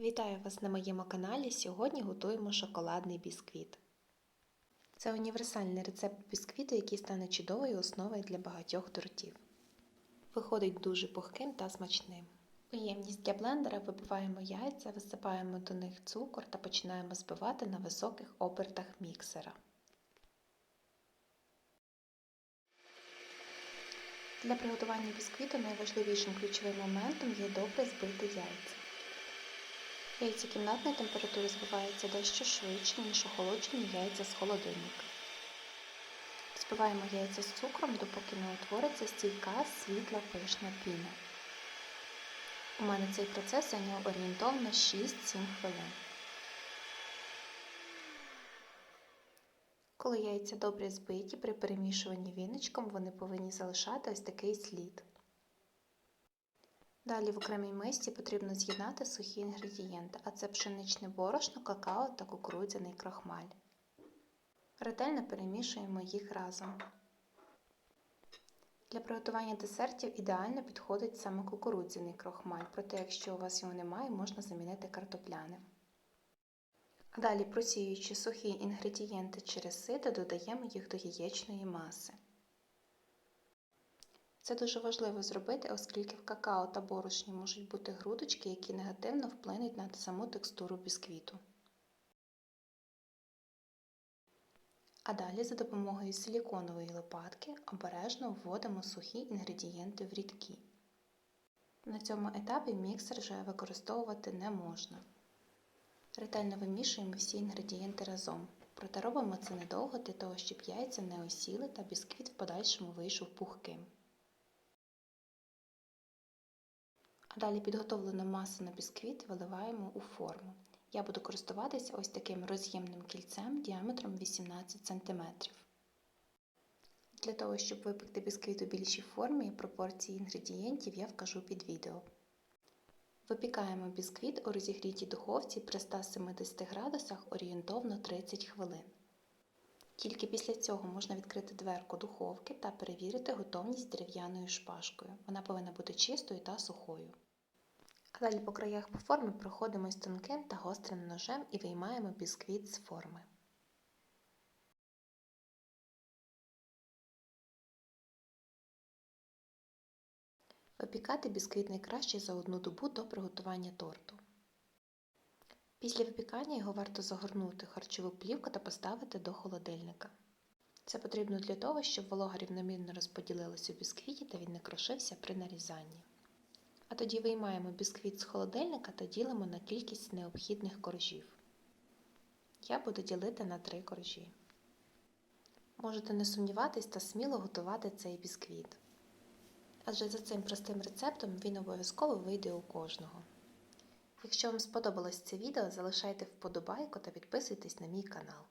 Вітаю вас на моєму каналі. Сьогодні готуємо шоколадний бісквіт. Це універсальний рецепт бісквіту, який стане чудовою основою для багатьох тортів. Виходить дуже пухким та смачним. У ємність для блендера вибиваємо яйця, висипаємо до них цукор та починаємо збивати на високих обертах міксера. Для приготування бісквіту найважливішим ключовим моментом є добре збити яйця. Яйця кімнатної температури збиваються дещо швидше, ніж охолоджені яйця з холодильника. Збиваємо яйця з цукром, допоки не утвориться стійка світла пишна піна. У мене цей процес зайняв орієнтовно 6-7 хвилин. Коли яйця добре збиті, при перемішуванні віничком вони повинні залишати ось такий слід. Далі в окремій мисці потрібно з'єднати сухі інгредієнти, а це пшеничне борошно, какао та кукурудзяний крахмаль. Ретельно перемішуємо їх разом. Для приготування десертів ідеально підходить саме кукурудзяний крохмаль, проте якщо у вас його немає, можна замінити картопляним. А далі, просіюючи сухі інгредієнти через сито, додаємо їх до яєчної маси. Це дуже важливо зробити, оскільки в какао та борошні можуть бути грудочки, які негативно вплинуть на саму текстуру бісквіту. А далі за допомогою силіконової лопатки обережно вводимо сухі інгредієнти в рідкі. На цьому етапі міксер вже використовувати не можна. Ретельно вимішуємо всі інгредієнти разом, проте робимо це недовго для того, щоб яйця не осіли та бісквіт в подальшому вийшов пухким. А далі підготовлену масу на бісквіт виливаємо у форму. Я буду користуватися ось таким роз'ємним кільцем діаметром 18 см. Для того, щоб випекти бісквіт у більшій формі, пропорції інгредієнтів я вкажу під відео. Випікаємо бісквіт у розігрітій духовці при 170 градусах орієнтовно 30 хвилин. Тільки після цього можна відкрити дверку духовки та перевірити готовність дерев'яною шпажкою. Вона повинна бути чистою та сухою. А далі по краях форми проходимось тонким та гострим ножем і виймаємо бісквіт з форми. Випікати бісквіт найкраще за одну добу до приготування торту. Після випікання його варто загорнути харчову плівку та поставити до холодильника. Це потрібно для того, щоб волога рівномірно розподілилася у бісквіті та він не крошився при нарізанні. А тоді виймаємо бісквіт з холодильника та ділимо на кількість необхідних коржів. Я буду ділити на три коржі. Можете не сумніватись та сміло готувати цей бісквіт. Адже за цим простим рецептом він обов'язково вийде у кожного. Якщо вам сподобалось це відео, залишайте вподобайку та підписуйтесь на мій канал.